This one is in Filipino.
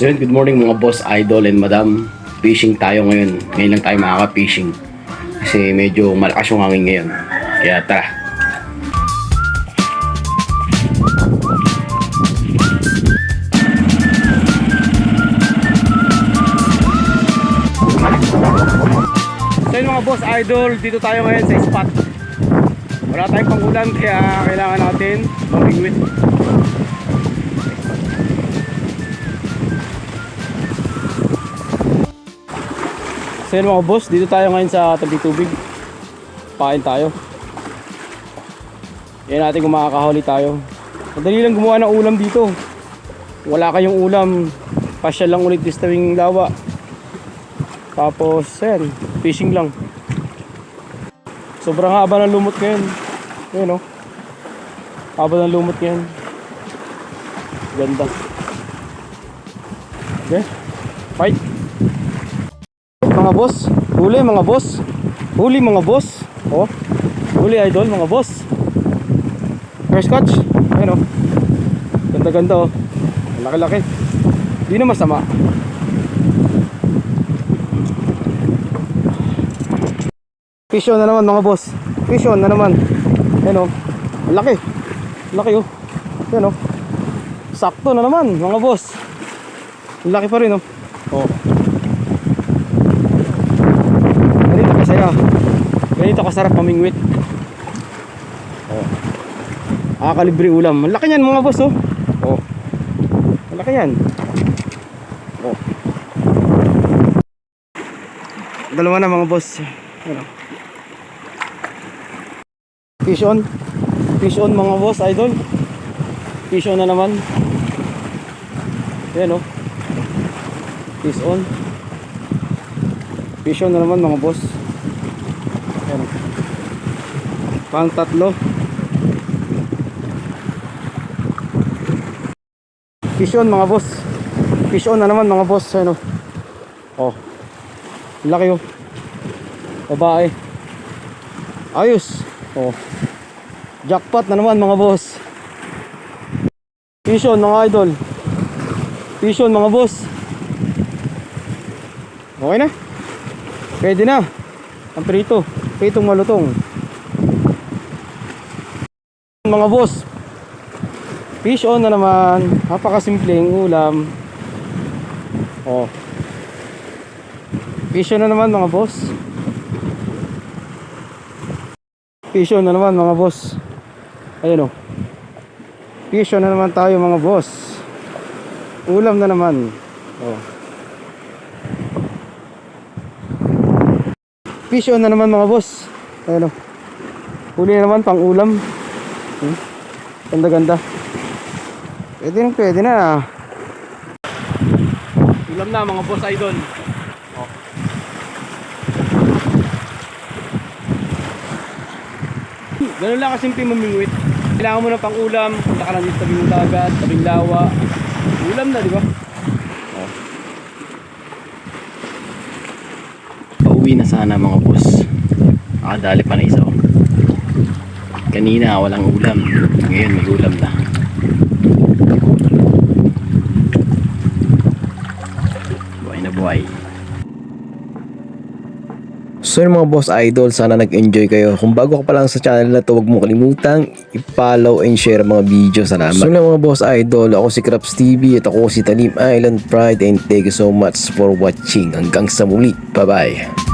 So yun, good morning mga boss, idol, and madam. Fishing tayo ngayon. Ngayon lang tayo makaka-fishing. Kasi medyo malakas yung hangin ngayon. Kaya tara. So yun mga boss, idol, dito tayo ngayon sa spot. Wala tayong pangulan kaya kailangan natin mamingwit. So yun mga boss, dito tayo ngayon sa tabi tubig. Pain tayo. Yan natin kung tayo. Madali lang gumawa ng ulam dito. Wala kayong ulam, pasyal lang ulit this tawing lawa. Tapos, yan, fishing lang. Sobrang haba ng lumot ngayon. Yan o. Haba ng lumot ngayon. Ganda. Okay. Fight. Mga boss. Huli mga boss. Huli mga boss. Oh. Huli idol mga boss. First catch. Ayun oh. Ganda-ganda oh. Laki-laki. Di na masama. Fish na naman mga boss. Fish na naman. Ayun oh. Laki. Laki oh. Yan oh. Sakto na naman mga boss. Laki pa rin oh. Oh. Kasaya. Ganito kasarap mamingwit. Oh. Nakakalibre ulam. Ang laki niyan mga boss oh. Oh. Ang laki yan. Oh. Dalawa na mga boss. Ano? Fish on. Fish on mga boss, idol. Fish on na naman. Yan oh. Fish on. Fish on na naman mga boss. Yan. Pang tatlo. Fish on mga boss. Fish on na naman mga boss. Ano? Oh. Laki oh. Babae. Ayos. Oh. Jackpot na naman mga boss. Fish on mga idol. Fish on mga boss. Okay na. Pwede na. Ang prito. Pritong malutong. Mga boss. Fish on na naman. Napakasimpleng ulam. Oh. Fish on na naman mga boss. Fish on na naman mga boss. Ayun oh. Fish on na naman tayo mga boss. Ulam na naman. Oh. Fish on na naman mga boss. Ayun o. Huli na naman pang ulam. Hmm? Ganda ganda. Pwede na pwede na. Ulam na mga boss idol. Oh. Ganun lang kasimple mamingwit. Kailangan mo ng pang ulam, punta ka lang dito tabing dagat, tabing lawa. Ulam na, di ba? Pauwi na sana mga boss. Nakadali pa na isa oh. Kanina walang ulam. Ngayon may ulam na. Buhay na buhay. So yun mga boss idol, sana nag-enjoy kayo. Kung bago ka pa lang sa channel na to, huwag mo kalimutang i-follow and share mga video. Salamat. So yun lang mga boss idol, ako si Craps TV at ako si Talim Island Pride and thank you so much for watching. Hanggang sa muli. Bye bye.